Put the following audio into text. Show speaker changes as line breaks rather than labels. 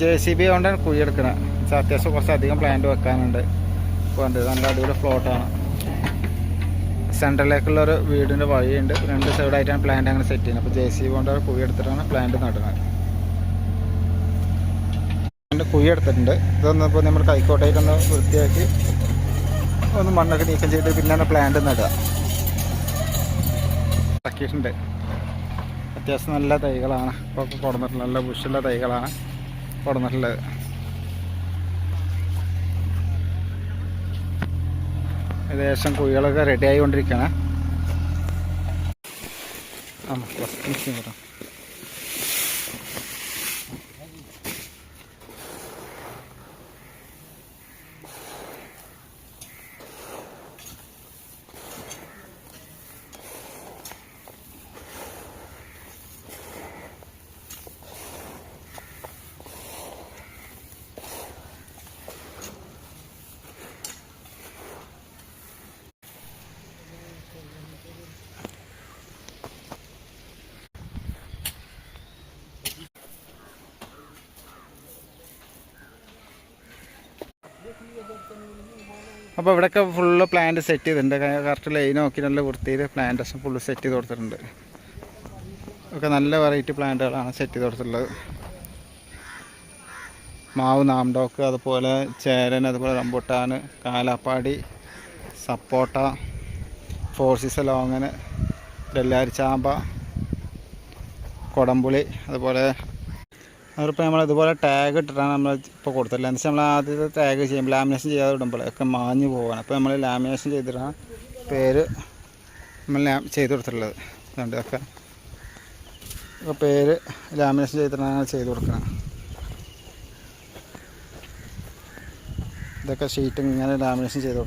J C B കുഴി വെച്ചാൽ അത്യാവശ്യം കുറച്ചധികം പ്ലാന്റ് വെക്കാനുണ്ട്. ഉണ്ട് നല്ല അടിപൊളി പ്ലോട്ടാണ് സെൻട്രലിലേക്കുള്ള ഒരു വീടിന്റെ വഴിയുണ്ട്. രണ്ട് സൈഡായിട്ടാണ് പ്ലാന്റ് അങ്ങനെ സെറ്റ് ചെയ്യുന്നത്. അപ്പോൾ ജെ സി ബി കൊണ്ട് കുഴി എടുത്തിട്ടാണ് പ്ലാന്റ് നടുന്നത്. കുഴി എടുത്തിട്ടുണ്ട്. ഇതൊന്ന് ഇപ്പോൾ നമ്മൾ കൈക്കോട്ടയിലൊന്ന് വൃത്തിയാക്കി ഒന്ന് മണ്ണൊക്കെ നീക്കം ചെയ്ത് പിന്നെയാണ് പ്ലാന്റ് നടുക. ആക്കിയിട്ടുണ്ട് അത്യാവശ്യം നല്ല തൈകളാണ്. ഇപ്പോൾ കൊടുന്നിട്ടുള്ള നല്ല ബുഷുള്ള തൈകളാണ് കൊടുന്നിട്ടുള്ളത്. ഏകദേശം കുഴികളൊക്കെ റെഡി ആയിക്കൊണ്ടിരിക്കുകയാണ് ആ അപ്പോൾ ഇവിടെയൊക്കെ ഫുള്ള് പ്ലാന്റ് സെറ്റ് ചെയ്തിട്ടുണ്ട്. കറക്റ്റ് ലൈൻ നോക്കി നല്ല വൃത്തിയിൽ പ്ലാന്റേഷൻ ഫുള്ള് സെറ്റ് ചെയ്ത് കൊടുത്തിട്ടുണ്ട്. ഒക്കെ നല്ല വെറൈറ്റി പ്ലാന്റുകളാണ് സെറ്റ് ചെയ്ത് കൊടുത്തിട്ടുള്ളത്. മാവ് നാംഡോക്ക് അതുപോലെ ചേരൻ അതുപോലെ റംബുട്ടാൻ കാലാപ്പാടി സപ്പോട്ട ഫോർസിസ് ലോങ്ങന് ഡെല്ലാരി ചാമ്പ കൊടംപുളി അതുപോലെ അതിപ്പോൾ നമ്മൾ ഇതുപോലെ ടാഗ് ഇട്ടിട്ടാണ് നമ്മൾ ഇപ്പോൾ കൊടുത്തില്ല എന്ന് വെച്ചാൽ നമ്മൾ ആദ്യത്തെ ടാഗ് ചെയ്യുമ്പോൾ ലാമിനേഷൻ ചെയ്യാതെ ഇടുമ്പോൾ ഒക്കെ മാഞ്ഞു പോകാൻ അപ്പോൾ നമ്മൾ ലാമിനേഷൻ ചെയ്തിട്ടാണ് പേര് നമ്മൾ ലാ- ചെയ്ത് കൊടുത്തിട്ടുള്ളത്. ഇതൊക്കെ ഒക്കെ. പേര് ലാമിനേഷൻ ചെയ്തിട്ടാണ് ചെയ്ത് കൊടുക്കുന്നത് ഇതൊക്കെ ഷീറ്റ് ഇങ്ങനെ ലാമിനേഷൻ ചെയ്ത്